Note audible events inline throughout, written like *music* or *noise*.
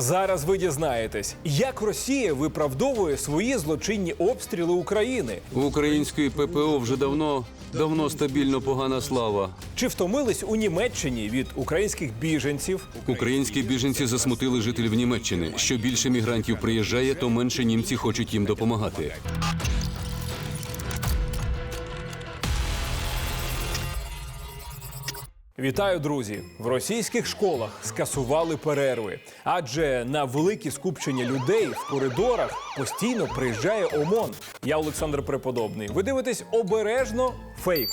Зараз ви дізнаєтесь, як Росія виправдовує свої злочинні обстріли України. В української ППО вже давно давно стабільно погана слава. Чи втомились у Німеччині від українських біженців? Українські біженці засмутили жителів Німеччини. Що більше мігрантів приїжджає, то менше німці хочуть їм допомагати. Вітаю, друзі! В російських школах скасували перерви, адже на великі скупчення людей в коридорах постійно приїжджає ОМОН. Я Олександр Преподобний. Ви дивитесь обережно фейк.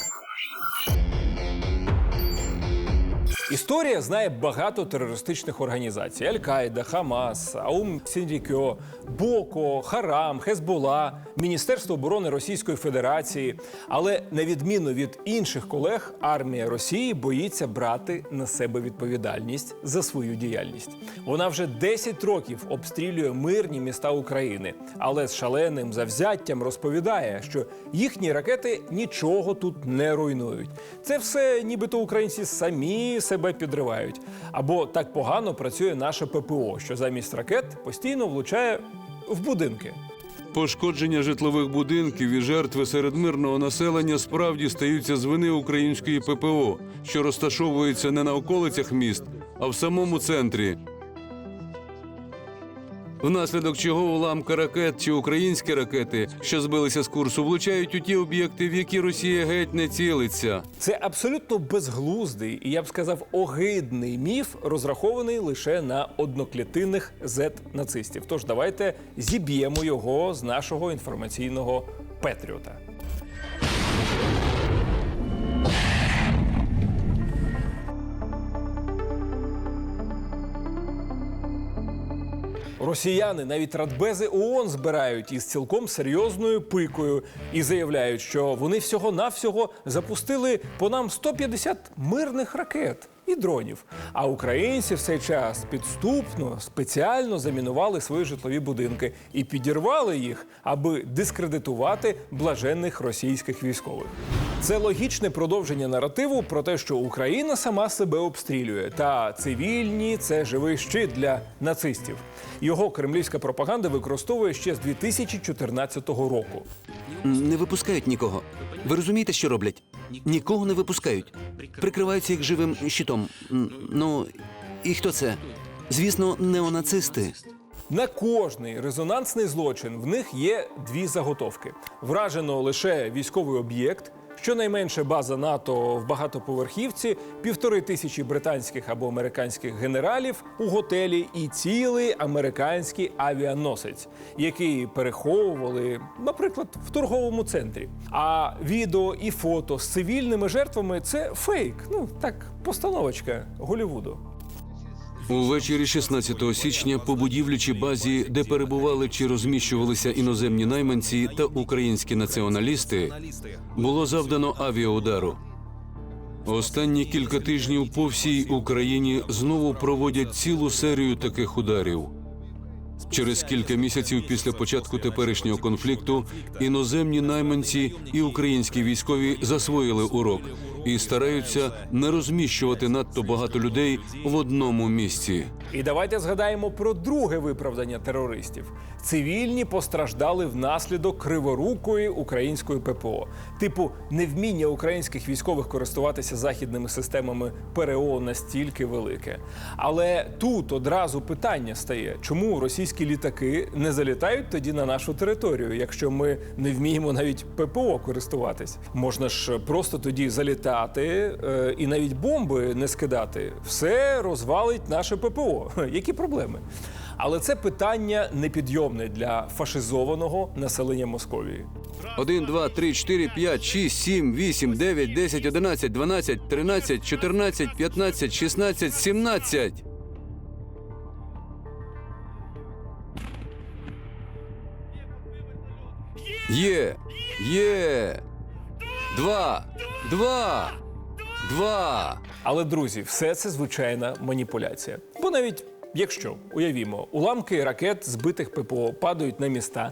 Історія знає багато терористичних організацій: Аль-Каїда, Хамас, Аум Сіндікьо, Боко, Харам, Хезбола, Міністерство оборони Російської Федерації. Але на відміну від інших колег, армія Росії боїться брати на себе відповідальність за свою діяльність. Вона вже 10 років обстрілює мирні міста України, але з шаленим завзяттям розповідає, що їхні ракети нічого тут не руйнують. Це все нібито українці самі себе підривають. Або так погано працює наше ППО, що замість ракет постійно влучає в будинки. Пошкодження житлових будинків і жертви серед мирного населення справді стаються з вини української ППО, що розташовується не на околицях міст, а в самому центрі. Внаслідок чого уламка ракет чи українські ракети, що збилися з курсу, влучають у ті об'єкти, в які Росія геть не цілиться. Це абсолютно безглуздий і я б сказав огидний міф, розрахований лише на одноклітинних зет-нацистів. Тож давайте зіб'ємо його з нашого інформаційного Петріота. Росіяни навіть радбези ООН збирають із цілком серйозною пикою і заявляють, що вони всього-навсього запустили по нам 150 мирних ракет і дронів. А українці в цей час підступно спеціально замінували свої житлові будинки і підірвали їх, аби дискредитувати блаженних російських військових. Це логічне продовження наративу про те, що Україна сама себе обстрілює, та цивільні це живий щит для нацистів. Його кремлівська пропаганда використовує ще з 2014 року. Не випускають нікого. Ви розумієте, що роблять? Нікого не випускають. Прикриваються їх живим щитом. Ну, і хто це? Звісно, неонацисти. На кожний резонансний злочин в них є дві заготовки: вражено лише військовий об'єкт. Щонайменше база НАТО в багатоповерхівці, півтори тисячі британських або американських генералів у готелі і цілий американський авіаносець, який переховували, наприклад, в торговому центрі. А відео і фото з цивільними жертвами це фейк. Ну так, постановочка Голівуду. Увечері 16 січня по будівлі чи базі, де перебували чи розміщувалися іноземні найманці та українські націоналісти, було завдано авіаудару. Останні кілька тижнів по всій Україні знову проводять цілу серію таких ударів. Через кілька місяців після початку теперішнього конфлікту іноземні найманці і українські військові засвоїли урок і стараються не розміщувати надто багато людей в одному місці. І давайте згадаємо про друге виправдання терористів. Цивільні постраждали внаслідок криворукої української ППО, типу невміння українських військових користуватися західними системами ПРО настільки велике. Але тут одразу питання стає, чому російські літаки не залітають тоді на нашу територію, якщо ми не вміємо навіть ППО користуватись. Можна ж просто тоді залітати е, і навіть бомби не скидати. Все розвалить наше ППО. *laughs* Які проблеми? Але це питання непідйомне для фашизованого населення Московії. 1, 2, 3, 4, 5, 6, 7, 8, 9, 10, 11, 12, 13, 14, 15, 16, 17. Є! Є! Два! Два! Два! Але друзі, все це звичайна маніпуляція. Бо навіть якщо уявімо, уламки ракет збитих ППО падають на міста,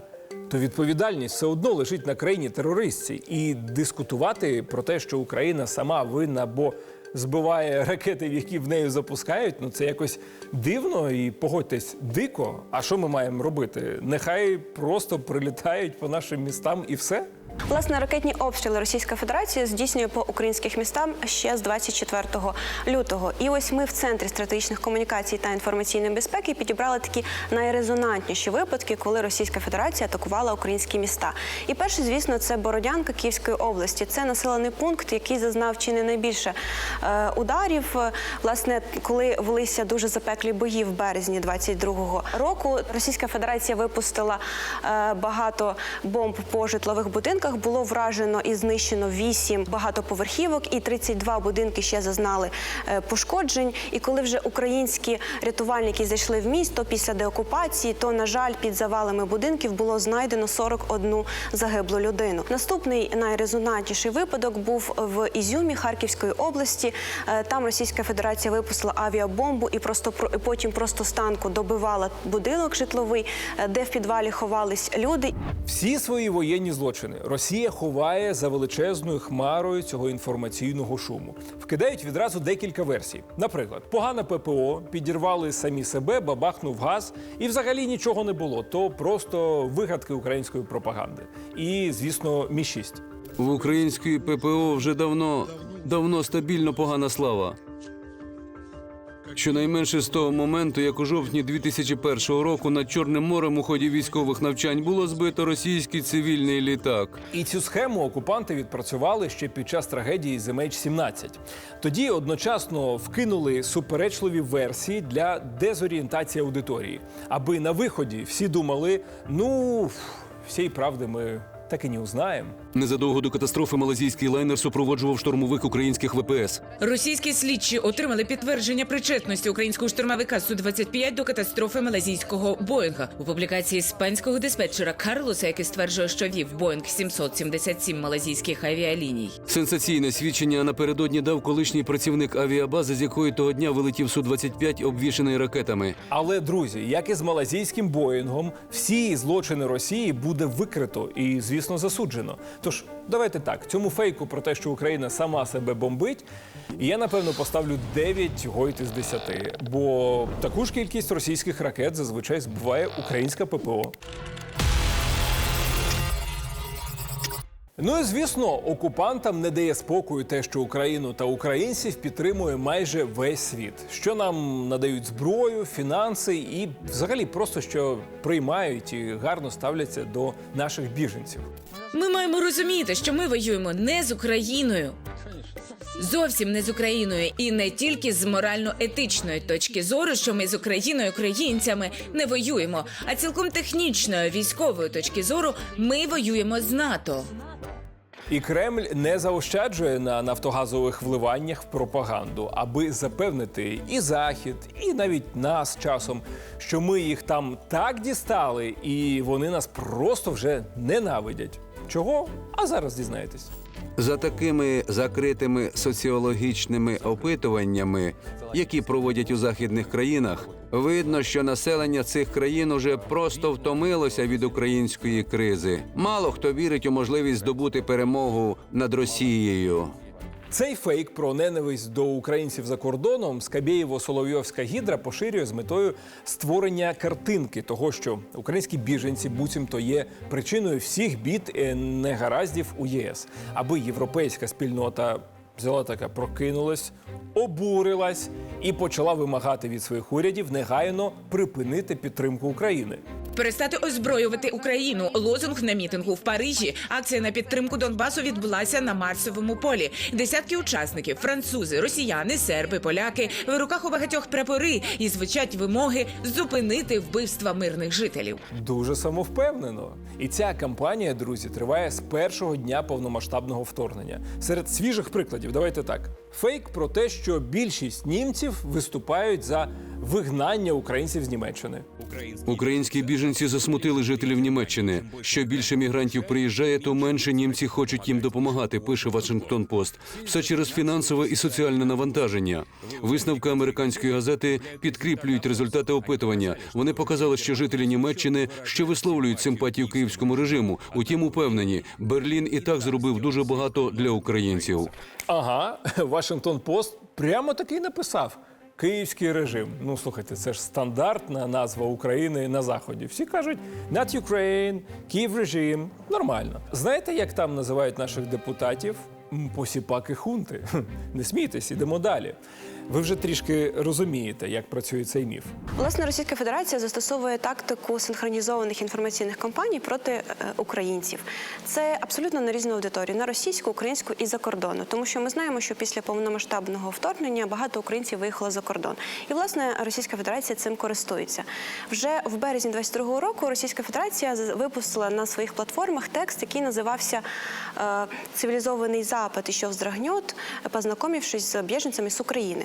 то відповідальність все одно лежить на країні терористці. І дискутувати про те, що Україна сама винна, бо збиває ракети, які в неї запускають. Ну це якось дивно і погодьтесь, дико. А що ми маємо робити? Нехай просто прилітають по нашим містам і все. Власне, ракетні обстріли Російська Федерація здійснює по українських містам ще з 24 лютого. І ось ми в центрі стратегічних комунікацій та інформаційної безпеки підібрали такі найрезонантніші випадки, коли Російська Федерація атакувала українські міста. І перший, звісно, це Бородянка Київської області. Це населений пункт, який зазнав чи не найбільше е, ударів. Власне, коли велися дуже запеклі бої в березні 22-го року, Російська Федерація випустила е, багато бомб по житлових будинках. Було вражено і знищено 8 багатоповерхівок, і 32 будинки ще зазнали е, пошкоджень. І коли вже українські рятувальники зайшли в місто після деокупації, то на жаль, під завалами будинків було знайдено 41 загиблу людину. Наступний найрезонантніший випадок був в Ізюмі Харківської області. Е, Там Російська Федерація випустила авіабомбу і просто про- і потім просто з танку добивала будинок житловий, е, де в підвалі ховались люди. Всі свої воєнні злочини Росія ховає за величезною хмарою цього інформаційного шуму. Вкидають відразу декілька версій. Наприклад, погане ППО, підірвали самі себе, бабахнув газ, і взагалі нічого не було. То просто вигадки української пропаганди. І, звісно, мі 6 В української ППО вже давно, давно стабільно погана слава. Щонайменше з того моменту, як у жовтні 2001 року над Чорним морем у ході військових навчань було збито російський цивільний літак. І цю схему окупанти відпрацювали ще під час трагедії з MH17. Тоді одночасно вкинули суперечливі версії для дезорієнтації аудиторії, аби на виході всі думали: ну всієї правди ми так і не узнаємо. Незадовго до катастрофи малазійський лайнер супроводжував штурмовик українських ВПС. Російські слідчі отримали підтвердження причетності українського штурмовика Су-25 до катастрофи малазійського Боїнга. У публікації іспанського диспетчера Карлоса, який стверджує, що вів Боїнг 777 малазійських авіаліній. Сенсаційне свідчення напередодні дав колишній працівник авіабази, з якої того дня вилетів Су-25, обвішаний ракетами. Але друзі, як і з малазійським Боїнгом, всі злочини Росії буде викрито і, звісно, засуджено. Тож давайте так, цьому фейку про те, що Україна сама себе бомбить, я напевно поставлю 9 гойт із 10, бо таку ж кількість російських ракет зазвичай збиває українська ППО. Ну і звісно, окупантам не дає спокою те, що Україну та українців підтримує майже весь світ, що нам надають зброю, фінанси і взагалі просто що приймають і гарно ставляться до наших біженців. Ми маємо розуміти, що ми воюємо не з Україною. Зовсім не з Україною, і не тільки з морально-етичної точки зору, що ми з Україною, українцями не воюємо, а цілком технічної військової точки зору ми воюємо з НАТО. І Кремль не заощаджує на нафтогазових вливаннях в пропаганду, аби запевнити і Захід, і навіть нас часом, що ми їх там так дістали, і вони нас просто вже ненавидять. Чого? А зараз дізнаєтесь. За такими закритими соціологічними опитуваннями, які проводять у західних країнах, видно, що населення цих країн уже просто втомилося від української кризи. Мало хто вірить у можливість здобути перемогу над Росією. Цей фейк про ненависть до українців за кордоном Скабєєво-Соловйовська гідра поширює з метою створення картинки того, що українські біженці буцімто є причиною всіх бід і негараздів у ЄС, аби європейська спільнота взяла така прокинулась, обурилась і почала вимагати від своїх урядів негайно припинити підтримку України. Перестати озброювати Україну. Лозунг на мітингу в Парижі. Акція на підтримку Донбасу відбулася на Марсовому полі. Десятки учасників французи, росіяни, серби, поляки. В руках у багатьох прапори і звучать вимоги зупинити вбивства мирних жителів. Дуже самовпевнено. І ця кампанія, друзі, триває з першого дня повномасштабного вторгнення. Серед свіжих прикладів, давайте так: фейк про те, що більшість німців виступають за вигнання українців з Німеччини. Українські біженці засмутили жителів Німеччини. Що більше мігрантів приїжджає, то менше німці хочуть їм допомагати. Пише Вашингтон Пост. Все через фінансове і соціальне навантаження. Висновки американської газети підкріплюють результати опитування. Вони показали, що жителі Німеччини ще висловлюють симпатію київському режиму. Утім, упевнені, Берлін і так зробив дуже багато для українців. Ага, *laughs* Вашингтон Пост прямо такий написав. Київський режим. Ну слухайте, це ж стандартна назва України на заході. Всі кажуть not Ukraine, Київ режим. Нормально. Знаєте, як там називають наших депутатів? Посіпаки хунти. *laughs* Не смійтесь, ідемо далі. Ви вже трішки розумієте, як працює цей міф. Власне, Російська Федерація застосовує тактику синхронізованих інформаційних кампаній проти е, українців. Це абсолютно на різну аудиторію на російську, українську і за кордону. Тому що ми знаємо, що після повномасштабного вторгнення багато українців виїхало за кордон. І власне Російська Федерація цим користується. Вже в березні 22-го року Російська Федерація випустила на своїх платформах текст, який називався е, Цивілізований Запад і що вздрагнет, познайомившись з біженцями з України.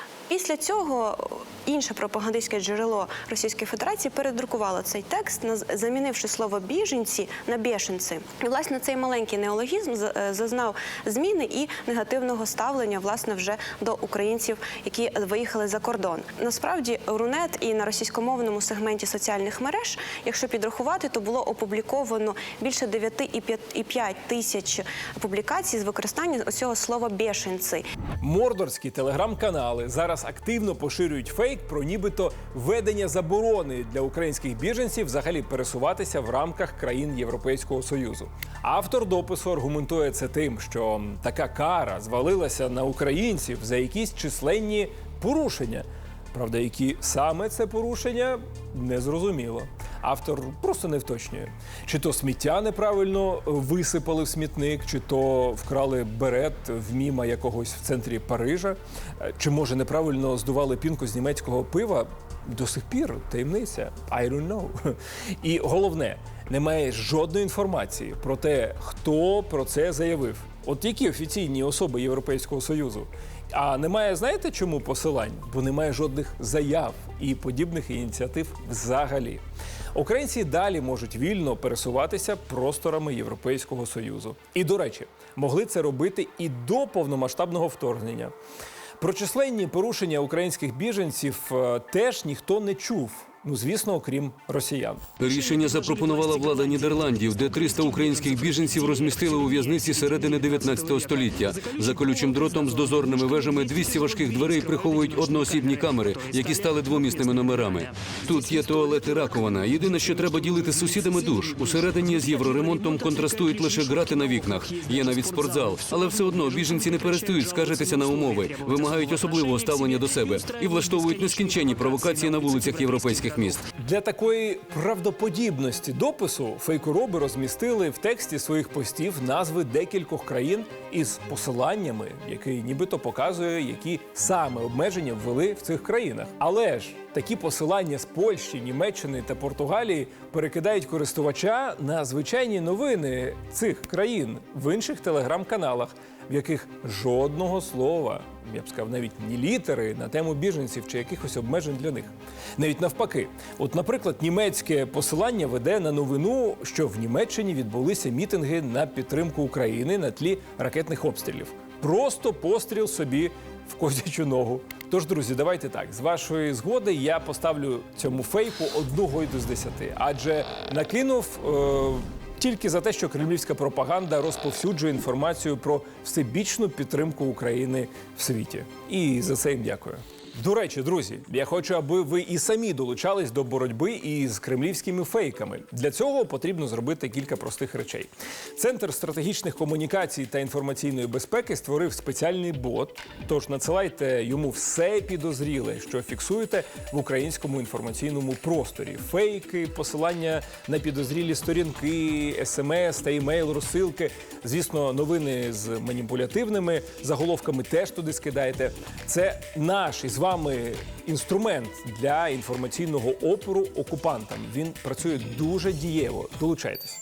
Після цього інше пропагандистське джерело Російської Федерації передрукувало цей текст, замінивши слово біженці на бішенці. І власне цей маленький неологізм е, зазнав зміни і негативного ставлення власне вже до українців, які виїхали за кордон. Насправді Рунет і на російськомовному сегменті соціальних мереж, якщо підрахувати, то було опубліковано більше 9,5 тисяч публікацій з використанням цього слова бішенці. Мордорські телеграм-канали зараз активно поширюють фейк про нібито введення заборони для українських біженців взагалі пересуватися в рамках країн Європейського союзу. Автор допису аргументує це тим, що така кара звалилася на українців за якісь численні порушення. Правда, які саме це порушення не зрозуміло. Автор просто не вточнює. Чи то сміття неправильно висипали в смітник, чи то вкрали берет в міма якогось в центрі Парижа, е, чи може неправильно здували пінку з німецького пива. До сих пір таємниця. I don't know. *laughs* І головне, немає жодної інформації про те, хто про це заявив. От які офіційні особи Європейського Союзу. А немає, знаєте, чому посилань? Бо немає жодних заяв і подібних ініціатив взагалі. Українці далі можуть вільно пересуватися просторами Європейського Союзу. І, до речі, могли це робити і до повномасштабного вторгнення. Про численні порушення українських біженців е, теж ніхто не чув. Ну, звісно, окрім росіян. Рішення запропонувала влада Нідерландів, де 300 українських біженців розмістили у в'язниці середини 19 століття. За колючим дротом з дозорними вежами 200 важких дверей приховують одноосібні камери, які стали двомісними номерами. Тут є туалет і раковина. Єдине, що треба ділити з сусідами душ. Усередині з євроремонтом контрастують лише грати на вікнах. Є навіть спортзал, але все одно біженці не перестають скаржитися на умови, вимагають особливого ставлення до себе і влаштовують нескінченні провокації на вулицях європейських міст. Для такої правдоподібності допису фейкороби розмістили в тексті своїх постів назви декількох країн із посиланнями, який нібито показує, які саме обмеження ввели в цих країнах. Але ж такі посилання з Польщі, Німеччини та Португалії перекидають користувача на звичайні новини цих країн в інших телеграм-каналах, в яких жодного слова, я б сказав, навіть ні літери на тему біженців чи якихось обмежень для них. Навіть навпаки, от, наприклад, німецьке посилання веде на новину, що в Німеччині відбулися мітинги на підтримку України на тлі ракетних обстрілів. Просто постріл собі в козячу ногу. Тож, друзі, давайте так. З вашої згоди я поставлю цьому фейку одну гойду з десяти, адже накинув. Е- тільки за те, що кремлівська пропаганда розповсюджує інформацію про всебічну підтримку України в світі. І за це їм дякую. До речі, друзі, я хочу, аби ви і самі долучались до боротьби із кремлівськими фейками. Для цього потрібно зробити кілька простих речей. Центр стратегічних комунікацій та інформаційної безпеки створив спеціальний бот. Тож надсилайте йому все підозріле, що фіксуєте в українському інформаційному просторі: фейки, посилання на підозрілі сторінки, смс та імейл, розсилки. Звісно, новини з маніпулятивними заголовками теж туди скидайте. Це наш із вами інструмент для інформаційного опору окупантам. Він працює дуже дієво. Долучайтесь.